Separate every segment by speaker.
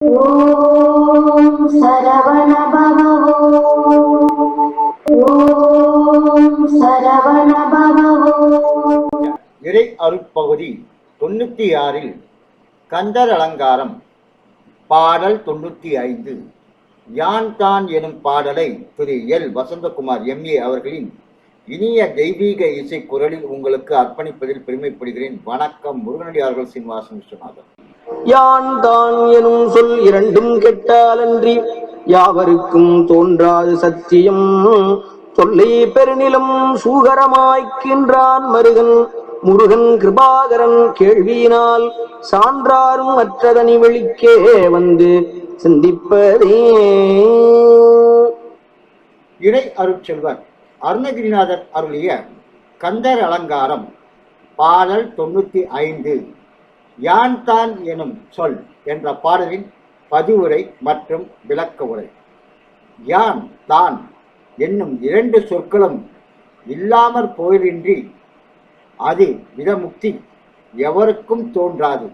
Speaker 1: ஓம் சரவண ஓம் சரவண
Speaker 2: இறை அருட்பகுதி தொண்ணூத்தி ஆறில் கந்தர் அலங்காரம் பாடல் தொண்ணூத்தி ஐந்து. யான் தான் எனும் பாடலை திரு எல். வசந்தகுமார் எம்ஏ அவர்களின் இனிய தெய்வீக இசை குரலில் உங்களுக்கு அர்ப்பணிப்பதில் பெருமைப்படுகிறேன். வணக்கம் முருகனடியார்கள் சீனிவாசன் விஸ்வநாதன்.
Speaker 3: யான் தான் எனும் சொல் இரண்டும் கெட்டாலன்றி யாவருக்கும் தோன்றாது சத்தியம். சொல்லை பெருநிலம் சூகரமாய்க்கின்றான் மருகன். முருகன் கிருபாகரன் கேள்வியினால் சான்றாரும் மற்றதனி வெளிக்கே வந்து சிந்திப்பதே.
Speaker 2: இறை அருட்செல்வர் அருணகிரிநாதர் அருளிய கந்தர் அலங்காரம் பாடல் தொண்ணூத்தி ஐந்து. யான் தான் எனும் சொல் என்ற பாடலின் பதிவுரை மற்றும் விளக்க உரை. யான் தான் என்னும் இரண்டு சொற்களும் இல்லாமற் போயிலின்றி அது விதமுக்தி எவருக்கும் தோன்றாது.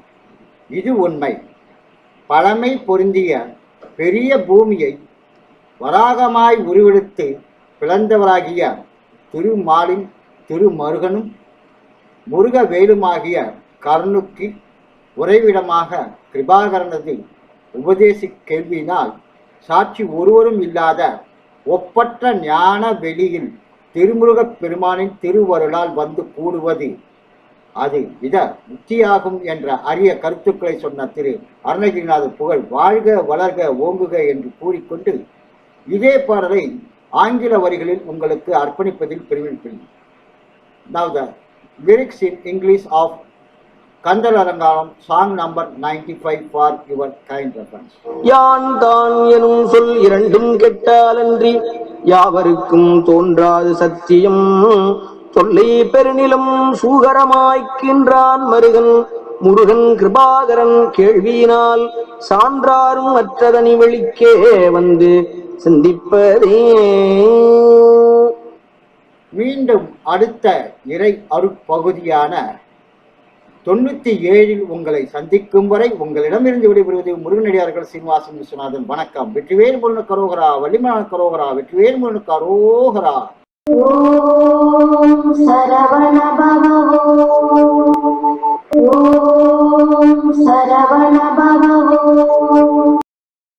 Speaker 2: இது உண்மை. பழமை பொருந்திய பெரிய பூமியை வராகமாய் உருவெடுத்து பிளந்தவராகிய திருமாலின் திருமருகனும் முருகவேலுமாகிய கருணுக்கு உறைவிடமாக கிருபாகரனது உபதேசி கேள்வியினால் சாட்சி ஒருவரும் இல்லாத ஒப்பற்ற ஞான வெளியில் திருமுருகப் பெருமானின் திருவருளால் வந்து கூடுவது. அது வித முக்தியாகும் என்ற அரிய கருத்துக்களை சொன்ன திரு அருணகிரிநாதர் புகழ் வாழ்க வளர்க ஓங்குக என்று கூறிக்கொண்டு இதே பாடலை ஆங்கில வரிகளில் உங்களுக்கு அர்ப்பணிப்பதில் பெருமைப்படுகிறேன். Now the lyrics in English of Kandal Arangalam song number 95 for your kind reference.
Speaker 3: யான் தான் எனும் சொல் இரண்டும் கெட்டாலன்றி யாவருக்கும் தோன்றாது சத்தியம் சொல்லை பெருநிலம் சூகரமாய்க்கின்றான் மருகன் முருகன் கிருபாகரன் கேள்வியினால் சான்றாரும் மற்றதனி வெளிக்கே வந்து சிந்திப்பதே
Speaker 2: மீண்டும் அடுத்த இறை அருட்பகுதியான தொண்ணூத்தி ஏழில் உங்களை சந்திக்கும் வரை உங்களிடமிருந்து விடைபெறுவது முருகனடியார்கள் சீனிவாசன் விஸ்வநாதன். வணக்கம். வெற்றிவேல் முருகனுக்கு கரோகரா வள்ளிமன கரோகரா வெற்றிவேல் முருகனுக்கு கரோகரா
Speaker 1: ஓம் சரவண பவ ஓம் சரவண பவ